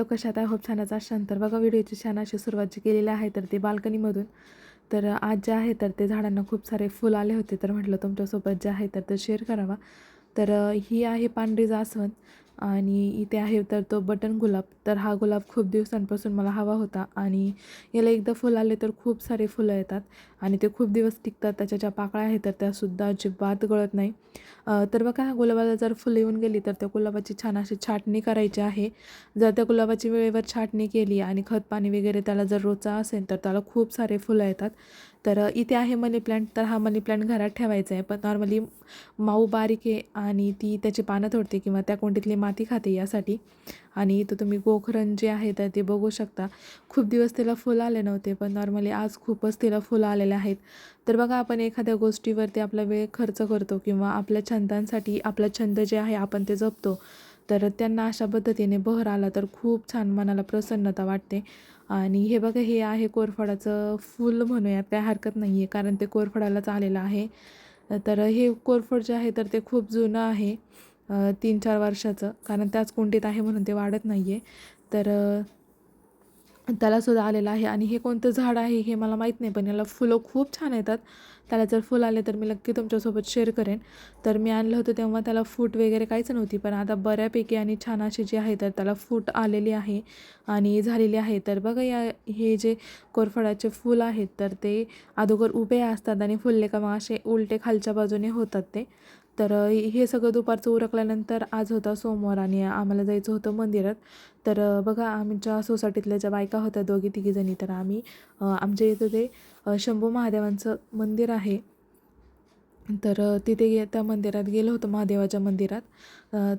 Hello कशात आहे hope छानच असाल तर बघा व्हिडिओची छान अशी सुरुवात जी केलेली आहे तर ते बाल्कनीमधून. तर आज जे आहे तर ते झाडांना खूप सारे फुल आले होते. तर म्हटलं तुमच्यासोबत जे आहे तर ते शेअर करावा. तर ही आहे पांढरी जास्वंद आणि इथे आहे तर तो बटन गुलाब. तर हा गुलाब खूप दिवसांपासून मला हवा होता आणि याला एकदा फुल आले तर खूप सारे फुलं येतात. आणि ते खूप दिवस टिकतात त्याच्या ज्या पाकळ्या आहेत तर त्यासुद्धा अजिबात गळत नाही. तर बघा ह्या गुलाबाला जर फुलं येऊन गेली तर त्या गुलाबाची छान अशी छाटणी करायची आहे. जर त्या गुलाबाची वेळेवर छाटणी केली आणि खत पाणी वगैरे त्याला जर रोचा असेल तर त्याला खूप सारे फुलं येतात. तर इथे आहे मनी प्लांट तर हा मनी प्लांट घरात ठेवायचा आहे. पण नॉर्मली माऊ बारीक आहे आणि ती त्याची पानं तोडते किंवा त्या कोंडीतली माती खाते यासाठी. आणि इथं तुम्ही गोखरण जे आहे तर ते बघू शकता. खूप दिवस तिला फुलं आले नव्हते पण नॉर्मली आज खूपच तिला फुलं आलेले आहेत. तर बघा आपण एखाद्या गोष्टीवरती आपला वेळ खर्च करतो किंवा आपल्या छंदांसाठी आपला छंद जे आहे आपण ते जपतो तर त्यांना अशा पद्धतीने बहर आला तर खूप छान मनाला प्रसन्नता वाटते. आणि हे बघा हे आहे कोरफडाचं फुल म्हणूयात काय हरकत नाही आहे कारण ते कोरफडालाच आलेलं आहे. तर हे कोरफड जे आहे तर ते खूप जुनं आहे तीन चार वर्षाचं कारण त्याच कुंडीत आहे म्हणून ते वाढत नाही आहे तर त्यालासुद्धा आलेलं आहे. आणि हे कोणतं झाड आहे हे मला माहीत नाही पण याला फुलं खूप छान येतात. त्याला जर फुलं आले तर मी नक्की तुमच्यासोबत शेअर करेन. तर मी आणलं होतं तेव्हा त्याला फूट वगैरे काहीच नव्हती पण आता बऱ्यापैकी आणि छान अशी जी आहे तर त्याला फूट आलेली आहे आणि झालेली आहे. तर बघा या हे जे कोरफडाचे फूल आहेत तर ते अगोदर उभे असतात आणि फुलले का मग असे उलटे खालच्या बाजूने होतात ते. तर हे सगळं दुपारचं उरकल्यानंतर आज होता सोमवार आणि आम्हाला जायचं होतं मंदिरात. तर बघा आमच्या सोसायटीतल्या ज्या बायका होत्या दोघी तिघीजणी तर आम्ही आमच्या इथं ते शंभू महादेवांचं मंदिर आहे. तर तिथे गे त्या मंदिरात गेलो होतो महादेवाच्या मंदिरात.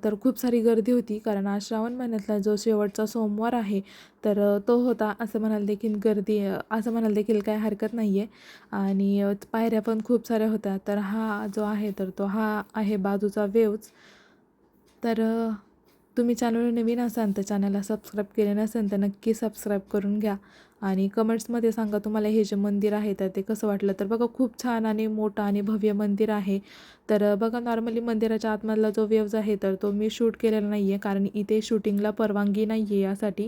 तर खूप सारी गर्दी होती कारण आज श्रावण महिन्यातला जो शेवटचा सोमवार आहे तर तो होता असं म्हणायला देखील गर्दी असं म्हणायला देखील काय हरकत नाही आहे आणि पायऱ्या पण खूप साऱ्या होत्या तर हा जो आहे तर तो हा आहे बाजूचा वेवज तर तुम्ही चॅनल नवीन असाल तर चॅनलला सबस्क्राईब केले नसेल तर नक्की सबस्क्राईब करून घ्या. आणि कमेंट्समध्ये सांगा तुम्हाला हे जे मंदिर आहे तर ते कसं वाटलं? तर बघा खूप छान आणि मोठं आणि भव्य मंदिर आहे. तर बघा नॉर्मली मंदिराच्या आतमधला जो वेव्ज आहे तर तो मी शूट केलेला नाही आहे कारण इथे शूटिंगला परवानगी नाही आहे यासाठी.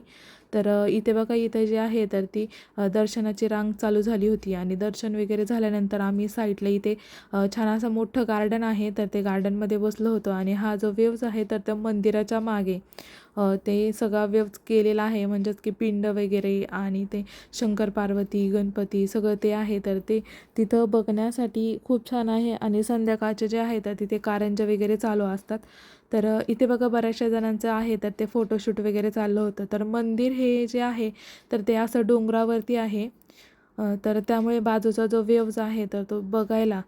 तर इथे बघा इथे जे आहे तर ती दर्शनाची रांग चालू झाली होती आणि दर्शन वगैरे झाल्यानंतर आम्ही साईडला इथे छान असं मोठं गार्डन आहे तर ते गार्डनमध्ये बसलो होतो आणि हा जो वेव्ज आहे तर त्या मंदिराच्या मागे ते सगळा वेव्ज केलेला आहे. म्हणजेच की पिंड वगैरे आणि ते शंकर पार्वती गणपती सगळं ते आहे. तर ते तिथं बघण्यासाठी खूप छान आहे. आणि संध्याकाळचे जे आहे तर तिथे कारंजे वगैरे चालू असतात. तर इथे बघा बऱ्याचशा जणांचं आहे तर ते फोटोशूट वगैरे चाललं होतं. तर मंदिर हे जे आहे तर ते असं डोंगरावरती आहे. तर त्यामुळे बाजूचा जो वेव्ज आहे तर तो बघायला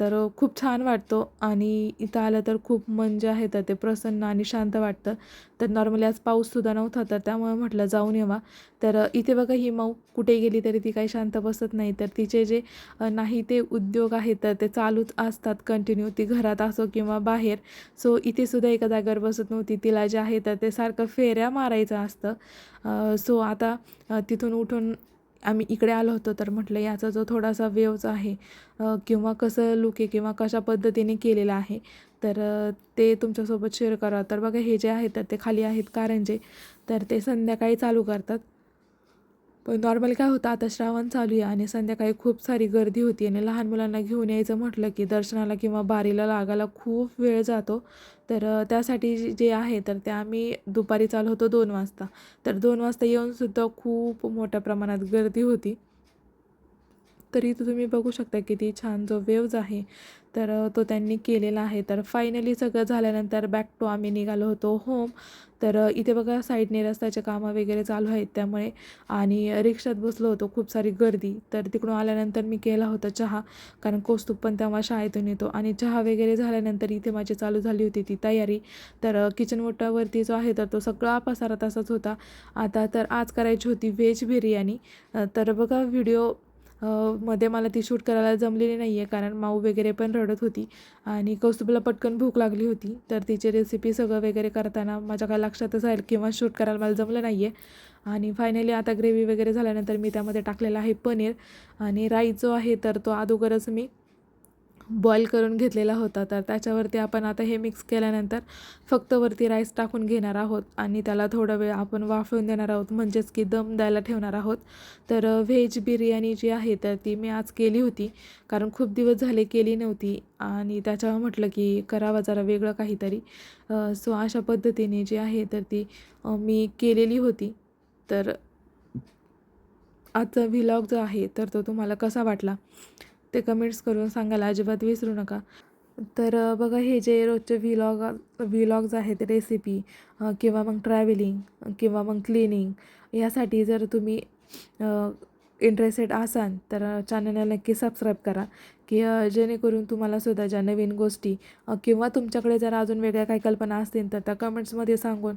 तर खूप छान वाटतो. आणि इथं आलं तर खूप मन जे आहे तर ते प्रसन्न आणि शांत वाटतं. तर नॉर्मली आज पाऊससुद्धा नव्हता तर त्यामुळे म्हटलं जाऊन येवा. तर इथे बघा ही माऊ कुठे गेली तरी ती काही शांत बसत नाही. तर तिचे जे नाही ते उद्योग आहेत तर ते चालूच असतात कंटिन्यू ती घरात असो किंवा बाहेर. सो इथेसुद्धा एका जागेवर बसत नव्हती. तिला जे आहे तर ते सारखं फेऱ्या मारायचं असतं. सो आता तिथून उठून आम्ही इकडे आलो होतो तर म्हटलं याचा जो थोडासा वेव्ज आहे किंवा कसं लुक आहे किंवा कशा पद्धतीने केलेलं आहे तर ते तुमच्यासोबत शेअर करा. तर बघा हे जे आहेत तर ते खाली आहेत कारंजे. तर ते संध्याकाळी चालू करतात. पण नॉर्मल काय होतं आता श्रावण चालू आहे आणि संध्याकाळी खूप सारी गर्दी होती आणि लहान मुलांना घेऊन यायचं म्हटलं की दर्शनाला किंवा बारीला लागायला खूप वेळ जातो. तर त्यासाठी जे आहे तर ते आम्ही दुपारी चालू होतो दोन वाजता. तर दोन वाजता येऊनसुद्धा खूप मोठ्या प्रमाणात गर्दी होती. तरी तुम्ही बघू शकता किती छान जो वेव्ज आहे तर तो त्यांनी केलेला आहे. तर फायनली सगळं झाल्यानंतर बॅक टू आम्ही निघालो होतो होम तर इथे बघा साईडने रस्त्याचे कामं वगैरे चालू आहेत त्यामुळे. आणि रिक्षात बसलो होतो खूप सारी गर्दी. तर तिकडून आल्यानंतर मी केला होता चहा. कारण कौस्तुभ पण तेव्हा शाळेतून येतो. आणि चहा वगैरे झाल्यानंतर इथे माझी चालू झाली होती ती तयारी. तर किचन ओटावरती जो आहे तर तो सगळा पसारा तसाच होता. आता तर आज करायची होती व्हेज बिर्याणी. तर बघा व्हिडिओ मध्ये मला ती शूट करायला जमलेली नाही आहे कारण माऊ वगैरे पण रडत होती आणि कौस्तुभला पटकन भूक लागली होती. तर तिची रेसिपी सगळं वगैरे करताना माझ्या काय लक्षातच राहील किंवा शूट करायला मला जमलं नाही आहे आणि फायनली आता ग्रेव्ही वगैरे झाल्यानंतर मी त्यामध्ये टाकलेला आहे पनीर आणि राई जो आहे तर तो अगोदरच मी बॉईल करून घेतलेला होता. तर त्याच्यावरती आपण आता हे मिक्स केल्यानंतर फक्त वरती राईस टाकून घेणार आहोत आणि त्याला थोडा वेळ आपण वाफवून देणार आहोत. म्हणजेच की दम द्यायला ठेवणार आहोत. तर व्हेज बिर्याणी जी आहे तर ती मी आज केली होती. कारण खूप दिवस झाले केली नव्हती आणि त्याच्यावर म्हटलं की करावं जरा वेगळं काहीतरी. सो अशा पद्धतीने जी आहे तर ती मी केलेली होती. तर आजचा व्हिलॉग जो आहे तर तो तुम्हाला कसा वाटला? ते कमेंट्स करून सांगायला अजिबात विसरू नका. तर बघा हे जे रोजचे व्हिलॉग व्हिलॉग्स आहेत रेसिपी किंवा मग ट्रॅव्हलिंग किंवा मग क्लिनिंग यासाठी जर तुम्ही इंटरेस्टेड असाल तर चॅनलला नक्की सबस्क्राईब करा. की जेणेकरून तुम्हाला सुद्धा ज्या नवीन गोष्टी किंवा तुमच्याकडे जर अजून वेगळ्या काही कल्पना असतील तर त्या कमेंट्समध्ये सांगून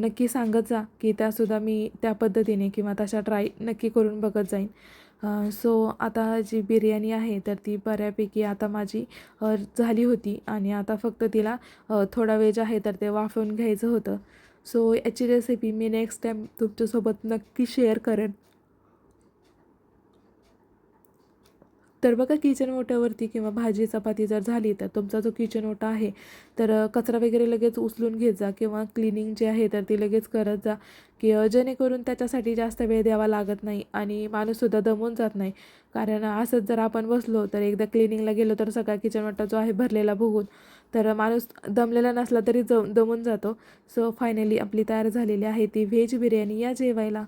नक्की सांगत जा की त्यासुद्धा मी त्या पद्धतीने किंवा तशा ट्राय नक्की करून बघत जाईन. सो आता जी बिर्याणी आहे तर ती बऱ्यापैकी आता माझी झाली होती. आणि आता फक्त तिला थोडा वेळ जे आहे तर ते वाफवून घ्यायचं होतं. सो याची रेसिपी मी नेक्स्ट टाईम तुमच्यासोबत नक्की शेअर करेन. तर बघा किचन ओट्यावरती किंवा भाजी चपाती जर झाली तर तुमचा जो किचन ओटा आहे तर कचरा वगैरे लगेच उचलून घेत जा किंवा क्लिनिंग जे आहे तर ती लगेच करत जा की जेणेकरून त्याच्यासाठी जास्त वेळ द्यावा लागत नाही आणि माणूससुद्धा दमून जात नाही. कारण असंच जर आपण बसलो तर एकदा क्लिनिंगला गेलो तर सगळा किचन ओटा जो आहे भरलेला बघून तर माणूस दमलेला नसला तरी ज दमून जातो. सो फायनली आपली तयार झालेली आहे ती व्हेज बिर्याणी. या जेवायला